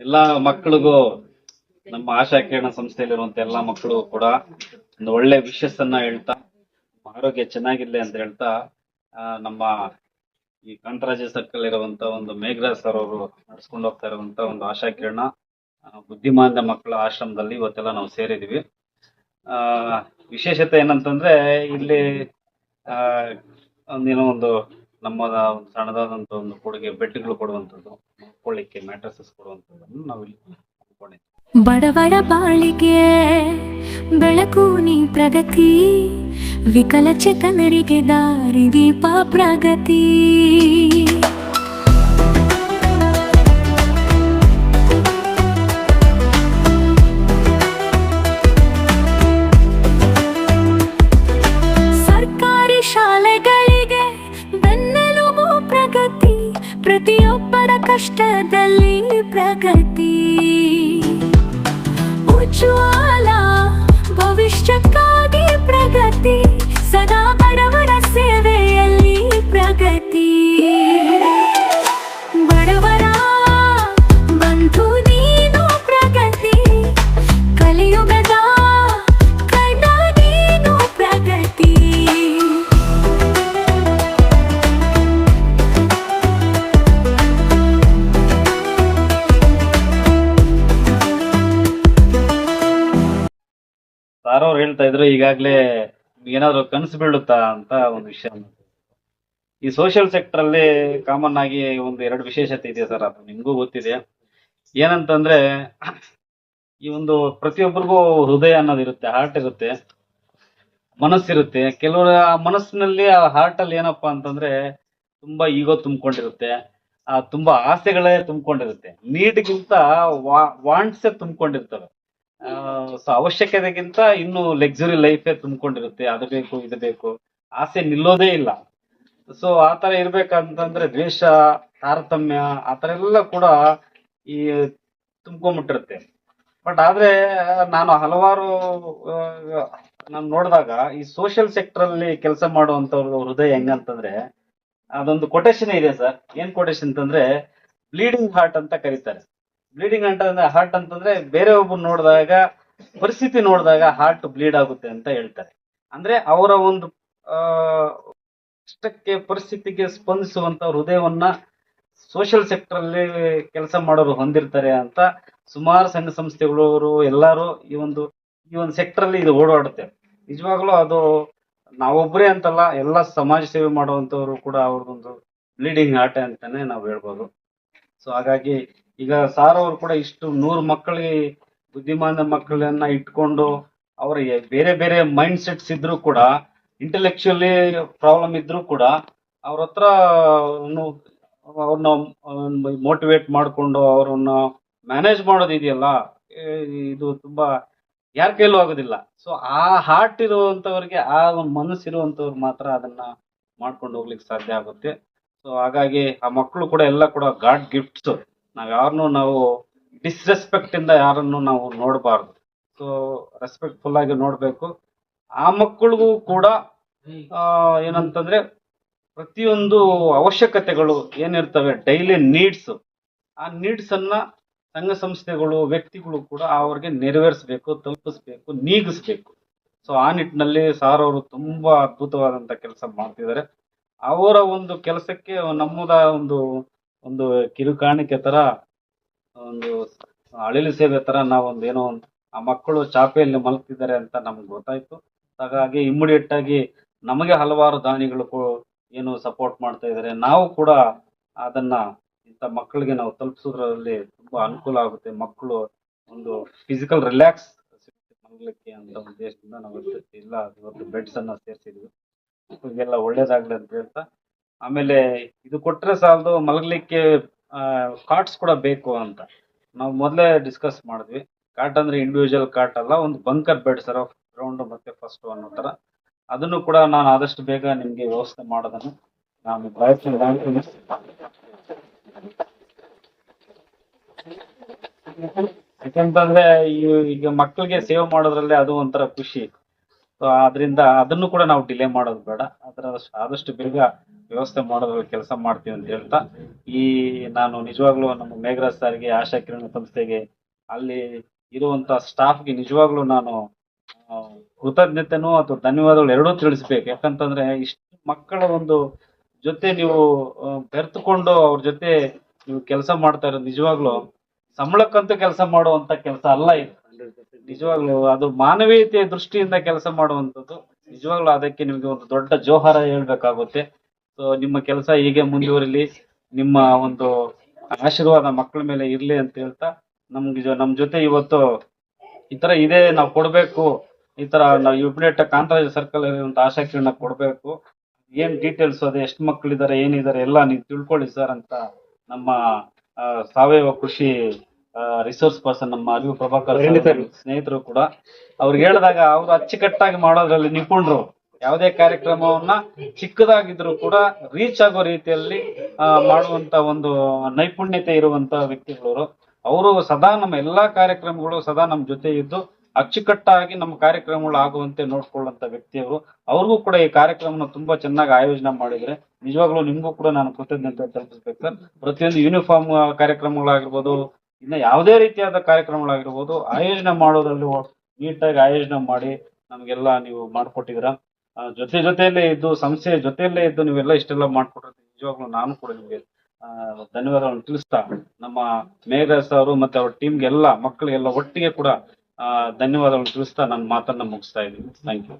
ಎಲ್ಲಾ ಮಕ್ಕಳಿಗೂ ನಮ್ಮ ಆಶಾ ಕಿರಣ ಸಂಸ್ಥೆಯಲ್ಲಿರುವಂತ ಎಲ್ಲಾ ಮಕ್ಕಳು ಕೂಡ ಒಂದು ಒಳ್ಳೆ ವಿಶಸ್ ಅನ್ನ ಹೇಳ್ತಾ ಆರೋಗ್ಯ ಚೆನ್ನಾಗಿರ್ಲಿ ಅಂತ ಹೇಳ್ತಾ ನಮ್ಮ ಈ ಕಾಂತರಾಜ ಸರ್ಕಲ್ ಇರುವಂತ ಒಂದು ಮೇಘರಾಜ್ ಸರ್ ಅವರು ನಡ್ಸ್ಕೊಂಡು ಹೋಗ್ತಾ ಇರುವಂತ ಒಂದು ಆಶಾ ಕಿರಣ ಬುದ್ಧಿಮಾಂದ ಮಕ್ಕಳ ಆಶ್ರಮದಲ್ಲಿ ಇವತ್ತೆಲ್ಲ ನಾವು ಸೇರಿದೀವಿ. ಆ, ವಿಶೇಷತೆ ಏನಂತಂದ್ರೆ ಇಲ್ಲಿ, ಆ, ಒಂದೇನೋ ಒಂದು ನಮ್ಮ ಒಂದು ಸಣ್ಣದಾದಂತ ಒಂದು ಕೊಡುಗೆ ಬೆಡ್ಗಳು ಕೊಡುವಂಥದ್ದು. ಮಲ್ಕೊಳ್ಳಿಕ್ಕೆ ಮ್ಯಾಟ್ರಸಸ್ ಕೊಡುವಂಥದ್ದನ್ನು ನಾವು ಇಲ್ಲಿ ಬಡವರ ಬಾಳಿಗೆ ಬೆಳಕು ನೀ ಪ್ರಗತಿ ವಿಕಲಚೇತನರಿಗೆ ದಾರಿದೀಪ ಪ್ರಗತಿ. ಕಷ್ಟದಲ್ಲಿ ಪ್ರಗತಿ ಅವ್ರು ಹೇಳ್ತಾ ಇದ್ರು, ಈಗಾಗ್ಲೇ ಏನಾದ್ರು ಕನಸು ಬೀಳುತ್ತಾ ಅಂತ ಒಂದು ವಿಷಯ. ಈ ಸೋಷಿಯಲ್ ಸೆಕ್ಟರ್ ಅಲ್ಲಿ ಕಾಮನ್ ಆಗಿ ಒಂದು ಎರಡು ವಿಶೇಷತೆ ಇದೆ ಸರ್, ಅದು ನಿಮ್ಗೂ ಗೊತ್ತಿದೆ. ಏನಂತಂದ್ರೆ, ಈ ಒಂದು ಪ್ರತಿಯೊಬ್ಬರಿಗೂ ಹೃದಯ ಅನ್ನೋದು ಇರುತ್ತೆ ಹಾರ್ಟ್ ಇರುತ್ತೆ, ಮನಸ್ಸಿರುತ್ತೆ. ಕೆಲವರ ಮನಸ್ಸಿನಲ್ಲಿ ಆ ಹಾರ್ಟ್ ಅಲ್ಲಿ ಏನಪ್ಪಾ ಅಂತಂದ್ರೆ, ತುಂಬಾ ಈಗೋ ತುಂಬಿಕೊಂಡಿರುತ್ತೆ, ಆ ತುಂಬಾ ಆಸೆಗಳೇ ತುಂಬಿಕೊಂಡಿರುತ್ತೆ. ವಾ ವಾಂಟ್ಸೇ ತುಂಬಿಕೊಂಡಿರ್ತವೆ. ಸೊ ಅವಶ್ಯಕತೆಗಿಂತ ಇನ್ನು ಲಕ್ಸುರಿ ಲೈಫೇ ತುಂಬಿಕೊಂಡಿರುತ್ತೆ. ಅದು ಬೇಕು, ಇದು ಬೇಕು. ಆಸೆ ನಿಲ್ಲೋದೇ ಇಲ್ಲ. ಸೊ ಆತರ ಇರ್ಬೇಕಂತಂದ್ರೆ ದ್ವೇಷ, ತಾರತಮ್ಯ ಆತರ ಎಲ್ಲ ಕೂಡ ಈ ತುಂಬ್ಕೊಂಡ್ಬಿಟ್ಟಿರುತ್ತೆ. ಬಟ್ ಆದ್ರೆ, ನಾನು ಹಲವಾರು ನಾನು ನೋಡಿದಾಗ ಈ ಸೋಷಿಯಲ್ ಸೆಕ್ಟರ್ ಅಲ್ಲಿ ಕೆಲಸ ಮಾಡುವಂತವ್ರ ಹೃದಯ ಹೆಂಗಂತಂದ್ರೆ ಅದೊಂದು ಕೊಟೇಶನ್ ಇದೆ ಸರ್. ಏನ್ ಕೊಟೇಶನ್ ಅಂತಂದ್ರೆ ಬ್ಲೀಡಿಂಗ್ ಹಾರ್ಟ್ ಅಂತ ಕರೀತಾರೆ. ಬ್ಲೀಡಿಂಗ್ ಅಂತಂದ್ರೆ ಹಾರ್ಟ್ ಅಂತಂದ್ರೆ ಬೇರೆ ಒಬ್ಬರು ನೋಡಿದಾಗ, ಪರಿಸ್ಥಿತಿ ನೋಡಿದಾಗ ಹಾರ್ಟ್ ಬ್ಲೀಡ್ ಆಗುತ್ತೆ ಅಂತ ಹೇಳ್ತಾರೆ. ಅಂದ್ರೆ ಅವರ ಒಂದು ಇಷ್ಟಕ್ಕೆ ಪರಿಸ್ಥಿತಿಗೆ ಸ್ಪಂದಿಸುವಂತ ಹೃದಯವನ್ನ ಸೋಷಿಯಲ್ ಸೆಕ್ಟರ್ ಅಲ್ಲಿ ಕೆಲಸ ಮಾಡೋರು ಹೊಂದಿರ್ತಾರೆ ಅಂತ ಸುಮಾರು ಸಂಘ ಸಂಸ್ಥೆಗಳವರು ಎಲ್ಲರೂ ಈ ಒಂದು ಈ ಒಂದು ಸೆಕ್ಟರ್ ಅಲ್ಲಿ ಇದು ಓಡಾಡುತ್ತೆ. ನಿಜವಾಗ್ಲೂ ಅದು ನಾವೊಬ್ಬರೇ ಅಂತಲ್ಲ, ಎಲ್ಲ ಸಮಾಜ ಸೇವೆ ಮಾಡುವಂತವರು ಕೂಡ ಅವ್ರದೊಂದು ಬ್ಲೀಡಿಂಗ್ ಹಾರ್ಟ್ ಅಂತಾನೆ ನಾವು ಹೇಳ್ಬೋದು. ಸೊ ಹಾಗಾಗಿ ಈಗ ಸಾರ್ ಅವರು ಕೂಡ ಇಷ್ಟು ನೂರು ಮಕ್ಕಳಿಗೆ ಬುದ್ಧಿಮಾನ ಮಕ್ಕಳನ್ನ ಇಟ್ಕೊಂಡು ಅವರ ಬೇರೆ ಬೇರೆ ಮೈಂಡ್ ಸೆಟ್ಸ್ ಇದ್ರು ಕೂಡ ಇಂಟೆಲೆಕ್ಚುಲಿ ಪ್ರಾಬ್ಲಮ್ ಇದ್ರು ಕೂಡ ಅವ್ರ ಹತ್ರ ಅವ್ರನ್ನ ಮೋಟಿವೇಟ್ ಮಾಡ್ಕೊಂಡು ಅವ್ರನ್ನ ಮ್ಯಾನೇಜ್ ಮಾಡೋದು ಇದೆಯಲ್ಲ ಇದು ತುಂಬಾ ಯಾರ ಕೈಲೂ ಆಗೋದಿಲ್ಲ. ಸೊ ಆ ಹಾರ್ಟ್ ಇರುವಂತವ್ರಿಗೆ, ಆ ಒಂದು ಮನಸ್ಸು ಇರುವಂತವ್ರು ಮಾತ್ರ ಅದನ್ನ ಮಾಡ್ಕೊಂಡು ಹೋಗ್ಲಿಕ್ಕೆ ಸಾಧ್ಯ ಆಗುತ್ತೆ. ಸೊ ಹಾಗಾಗಿ ಆ ಮಕ್ಕಳು ಕೂಡ ಎಲ್ಲ ಕೂಡ ಗಾಡ್ ಗಿಫ್ಟ್ಸ್ ನಾವ್ ಯಾರನ್ನು ನಾವು ಡಿಸ್ರೆಸ್ಪೆಕ್ಟ್ ಇಂದ ಯಾರನ್ನು ನಾವು ನೋಡಬಾರ್ದು. ಸೊ ರೆಸ್ಪೆಕ್ಟ್ಫುಲ್ ಆಗಿ ನೋಡ್ಬೇಕು. ಆ ಮಕ್ಕಳಿಗೂ ಕೂಡ ಏನಂತಂದ್ರೆ ಪ್ರತಿಯೊಂದು ಅವಶ್ಯಕತೆಗಳು ಏನಿರ್ತವೆ ಡೈಲಿ ನೀಡ್ಸ್ ಆ ನೀಡ್ಸ್ ಅನ್ನ ಸಂಘ ಸಂಸ್ಥೆಗಳು, ವ್ಯಕ್ತಿಗಳು ಕೂಡ ಅವ್ರಿಗೆ ನೆರವೇರಿಸಬೇಕು, ತಲುಪಿಸ್ಬೇಕು, ನೀಗಿಸ್ಬೇಕು. ಸೊ ಆ ನಿಟ್ಟಿನಲ್ಲಿ ಸಾರ್ ಅವರು ತುಂಬಾ ಅದ್ಭುತವಾದಂತ ಕೆಲಸ ಮಾಡ್ತಿದ್ದಾರೆ. ಅವರ ಒಂದು ಕೆಲಸಕ್ಕೆ ನಮ್ಮದ ಒಂದು ಒಂದು ಕಿರುಕಾಣಿಕೆ ತರ, ಒಂದು ಅಳಿಲು ಸೇವೆ ತರ ನಾವೊಂದು ಏನೋ ಒಂದು ಆ ಮಕ್ಕಳು ಚಾಪೆಯಲ್ಲಿ ಮಲಗ್ತಿದ್ದಾರೆ ಅಂತ ನಮ್ಗೆ ಗೊತ್ತಾಯ್ತು. ಹಾಗಾಗಿ ಇಮ್ಮಿಡಿಯೇಟ್ ಆಗಿ ನಮಗೆ ಹಲವಾರು ದಾನಿಗಳು ಏನು ಸಪೋರ್ಟ್ ಮಾಡ್ತಾ ಇದ್ದಾರೆ. ನಾವು ಕೂಡ ಅದನ್ನ ಇಂಥ ಮಕ್ಕಳಿಗೆ ನಾವು ತಲುಪಿಸೋದ್ರಲ್ಲಿ ತುಂಬಾ ಅನುಕೂಲ ಆಗುತ್ತೆ. ಮಕ್ಕಳು ಒಂದು ಫಿಸಿಕಲ್ ರಿಲ್ಯಾಕ್ಸ್ ಮಲಗಲಿಕ್ಕೆ ಅಂತ ಉದ್ದೇಶದಿಂದ ನಾವು ಇವತ್ತು ಬೆಡ್ಸ್ ಅನ್ನ ಸೇರಿಸಿದ್ವಿ. ಮಕ್ಕಳಿಗೆಲ್ಲ ಒಳ್ಳೇದಾಗ್ಲಿ ಅಂತ ಹೇಳ್ತಾ ಆಮೇಲೆ ಇದು ಕೊಟ್ರೆ ಸಾಲದು ಮಲಗಲಿಕ್ಕೆ ಕಾಟ್ಸ್ ಕೂಡ ಬೇಕು ಅಂತ. ನಾವು ಮೊದಲೇ ಡಿಸ್ಕಸ್ ಮಾಡಿದ್ವಿ. ಕಾಟ್ ಅಂದ್ರೆ ಇಂಡಿವಿಜುವಲ್ ಕಾಟ್ ಅಲ್ಲ, ಒಂದು ಬಂಕರ್ ಬೆಡ್ ಸರ್ ಗ್ರೌಂಡ್ ಮತ್ತೆ ಫಸ್ಟ್ ಅನ್ನೋ ತರ. ಅದನ್ನು ಕೂಡ ನಾನು ಆದಷ್ಟು ಬೇಗ ನಿಮ್ಗೆ ವ್ಯವಸ್ಥೆ ಮಾಡೋದನ್ನು ನಾನು ಪ್ರಯತ್ನ ಯಾಕೆಂತಂದ್ರೆ ಈಗ ಮಕ್ಕಳಿಗೆ ಸೇವ್ ಮಾಡೋದ್ರಲ್ಲೇ ಅದು ಒಂಥರ ಖುಷಿ. ಸೊ ಅದರಿಂದ ಅದನ್ನು ಕೂಡ ನಾವು ಡಿಲೇ ಮಾಡೋದು ಬೇಡ. ಅದರ ಆದಷ್ಟು ಬೇಗ ವ್ಯವಸ್ಥೆ ಮಾಡೋದ್ರ ಕೆಲಸ ಮಾಡ್ತೀವಿ ಅಂತ ಹೇಳ್ತಾ, ಈ ನಾನು ನಿಜವಾಗ್ಲೂ ನಮ್ಮ ಮೇಘರಾಜ್ ಸಾರಿಗೆ, ಆಶಾ ಕಿರಣ ಸಂಸ್ಥೆಗೆ ಅಲ್ಲಿ ಇರುವಂತ ಸ್ಟಾಫ್ಗೆ ನಿಜವಾಗ್ಲೂ ನಾನು ಕೃತಜ್ಞತೆನೂ ಅಥವಾ ಧನ್ಯವಾದಗಳು ಎರಡೂ ತಿಳಿಸ್ಬೇಕು. ಯಾಕಂತಂದ್ರೆ ಇಷ್ಟು ಮಕ್ಕಳ ಒಂದು ಜೊತೆ ನೀವು ಬೆರೆತುಕೊಂಡು ಅವ್ರ ಜೊತೆ ನೀವು ಕೆಲಸ ಮಾಡ್ತಾ ಇರೋದು ನಿಜವಾಗ್ಲೂ ಸಂಬಳಕ್ಕಂತೂ ಕೆಲಸ ಮಾಡುವಂತ ಕೆಲಸ ಅಲ್ಲ ಇದು. ನಿಜವಾಗ್ಲೂ ಅದು ಮಾನವೀಯತೆಯ ದೃಷ್ಟಿಯಿಂದ ಕೆಲಸ ಮಾಡುವಂತದ್ದು ನಿಜವಾಗ್ಲೂ ಅದಕ್ಕೆ ನಿಮ್ಗೆ ಒಂದು ದೊಡ್ಡ ಜೋಹಾರ ಹೇಳ್ಬೇಕಾಗುತ್ತೆ. ಸೊ ನಿಮ್ಮ ಕೆಲಸ ಹೀಗೆ ಮುಂದುವರಿಲಿ ನಿಮ್ಮ ಒಂದು ಆಶೀರ್ವಾದ ಮಕ್ಕಳ ಮೇಲೆ ಇರ್ಲಿ ಅಂತ ಹೇಳ್ತಾ ನಮ್ಗೆ ನಮ್ ಜೊತೆ ಇವತ್ತು ಈ ತರ ಇದೆ ನಾವು ಕೊಡ್ಬೇಕು ಈ ತರ ನಾವು ಯುಬಿನೆಟ್ ಕಾಂತರಾಜ ಸರ್ಕಲ್ ಇರುವಂತ ಆಶಾ ಕಿರಣ ಕೊಡ್ಬೇಕು. ಏನ್ ಡೀಟೇಲ್ಸ್ ಅದೇ ಎಷ್ಟು ಮಕ್ಕಳಿದ್ದಾರೆ ಏನಿದಾರೆ ಎಲ್ಲ ನೀವು ತಿಳ್ಕೊಳ್ಳಿ ಸರ್ ಅಂತ ನಮ್ಮ ಸಾವಯವ ಕೃಷಿ ರಿಸೋರ್ಸ್ ಪರ್ಸನ್ ನಮ್ಮ ಅರಿವು ಪ್ರಭಾಕರ್ ಸ್ನೇಹಿತರು ಕೂಡ. ಅವ್ರಿಗೆ ಹೇಳಿದಾಗ ಅವ್ರು ಅಚ್ಚುಕಟ್ಟಾಗಿ ಮಾಡೋದ್ರಲ್ಲಿ ನಿಪುಣರು. ಯಾವುದೇ ಕಾರ್ಯಕ್ರಮವನ್ನ ಚಿಕ್ಕದಾಗಿದ್ರು ಕೂಡ ರೀಚ್ ಆಗೋ ರೀತಿಯಲ್ಲಿ ಮಾಡುವಂತ ಒಂದು ನೈಪುಣ್ಯತೆ ಇರುವಂತ ವ್ಯಕ್ತಿಗಳವರು. ಅವರು ಸದಾ ನಮ್ಮ ಎಲ್ಲಾ ಕಾರ್ಯಕ್ರಮಗಳು ಸದಾ ನಮ್ಮ ಜೊತೆ ಇದ್ದು, ಅಚ್ಚುಕಟ್ಟಾಗಿ ನಮ್ಮ ಕಾರ್ಯಕ್ರಮಗಳು ಆಗುವಂತೆ ನೋಡ್ಕೊಳ್ಳುವಂತ ವ್ಯಕ್ತಿಯವರು. ಅವ್ರಿಗೂ ಕೂಡ ಈ ಕಾರ್ಯಕ್ರಮನ ತುಂಬಾ ಚೆನ್ನಾಗಿ ಆಯೋಜನೆ ಮಾಡಿದ್ರೆ, ನಿಜವಾಗ್ಲೂ ನಿಮ್ಗೂ ಕೂಡ ನಾನು ಕೃತಜ್ಞತೆ ತಲುಪಿಸ್ಬೇಕು ಸರ್. ಪ್ರತಿಯೊಂದು ಯೂನಿಫಾರ್ಮ್ ಕಾರ್ಯಕ್ರಮಗಳಾಗಿರ್ಬೋದು, ಇನ್ನ ಯಾವುದೇ ರೀತಿಯಾದ ಕಾರ್ಯಕ್ರಮಗಳಾಗಿರ್ಬೋದು, ಆಯೋಜನೆ ಮಾಡೋದ್ರಲ್ಲಿ ನೀಟಾಗಿ ಆಯೋಜನೆ ಮಾಡಿ ನಮಗೆಲ್ಲ ನೀವು ಮಾಡಿಕೊಟ್ಟಿದ್ದೀರಾ. ಜೊತೆ ಜೊತೆಯಲ್ಲೇ ಇದ್ದು ಸಂಸ್ಥೆ ಜೊತೆಯಲ್ಲೇ ಇದ್ದು ನೀವೆಲ್ಲ ಇಷ್ಟೆಲ್ಲ ಮಾಡ್ಕೊಡೋದು ನಿಜವಾಗ್ಲೂ ನಾನು ಕೂಡ ನಿಮಗೆ ಆ, ಧನ್ಯವಾದಗಳನ್ನು ತಿಳಿಸ್ತಾ ನಮ್ಮ ಮೇಘರಾಜ್ ಅವರು ಮತ್ತೆ ಅವ್ರ ಟೀಮ್ಗೆಲ್ಲ ಮಕ್ಕಳಿಗೆಲ್ಲ ಒಟ್ಟಿಗೆ ಕೂಡ ಧನ್ಯವಾದಗಳನ್ನು ತಿಳಿಸ್ತಾ ನನ್ನ ಮಾತನ್ನ ಮುಗಿಸ್ತಾ ಇದ್ದೀನಿ. Thank you